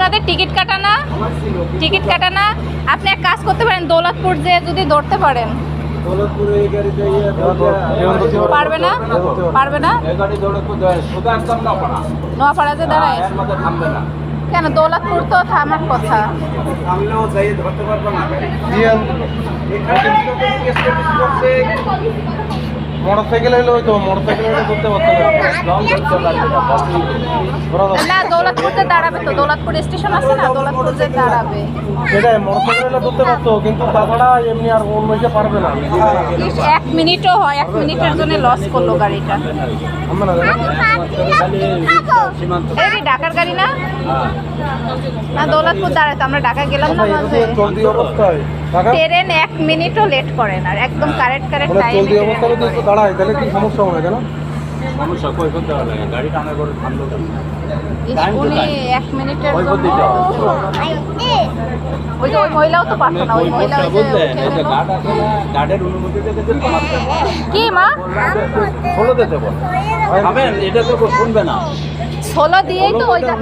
আপনাদের টিকিট কাটা না? টিকিট কাটানা আপনি এক কাজ করতে পারেন দৌলতপুর যে যদি ধরতে পারেন। পারবে না? পারবে না? নোয়াপাড়া যে দাঁড়ায়। এর মধ্যে থামবে না কেন দৌলতপুর তো থামার কথা। ধরতে পারব না। মোটর সাইকেল হলে হয়তো মোটর সাইকেল হলে করতে পারতো না। লং ধরতে না বাসি ওরা তো- না দৌলতপুর যে দাঁড়াবে তো। দৌলতপুর স্টেশন আছে না? দৌলতপুর যে দাঁড়াবে। সেটাই মোটর সাইকেল হলে করতে পারতো কিন্তু তাছাড়া এমনি আর অন্য যে পারবে না। এক মিনিটও হয় এক মিনিটের জন্য লস করল গাড়িটা। আমরা না এই ঢাকার গাড়ি না? হ্যাঁ। না দৌলতপুর দাঁড়ায় আমরা ঢাকা গেলাম না আচ্ছা, মাঝে। চলতি অবস্থায়। ট্রেন এক মিনিটও লেট করে না একদম কারেক্ট কারেক্ট টাইমে যদি একটু দাঁড়ায় তাহলে কি সমস্যা হবে কেন? সমস্যা কই করতে হবে গাড়ি টানা করে থামলো কেন? time to উনি এক মিনিটের জন্য ওই যে ওই মহিলাও তো পারতো না ওই মহিলা গার্ডের। কি মা? ষোলো দিতে বল এটা তো শুনবে না। ষোলো দিয়েই তো ওই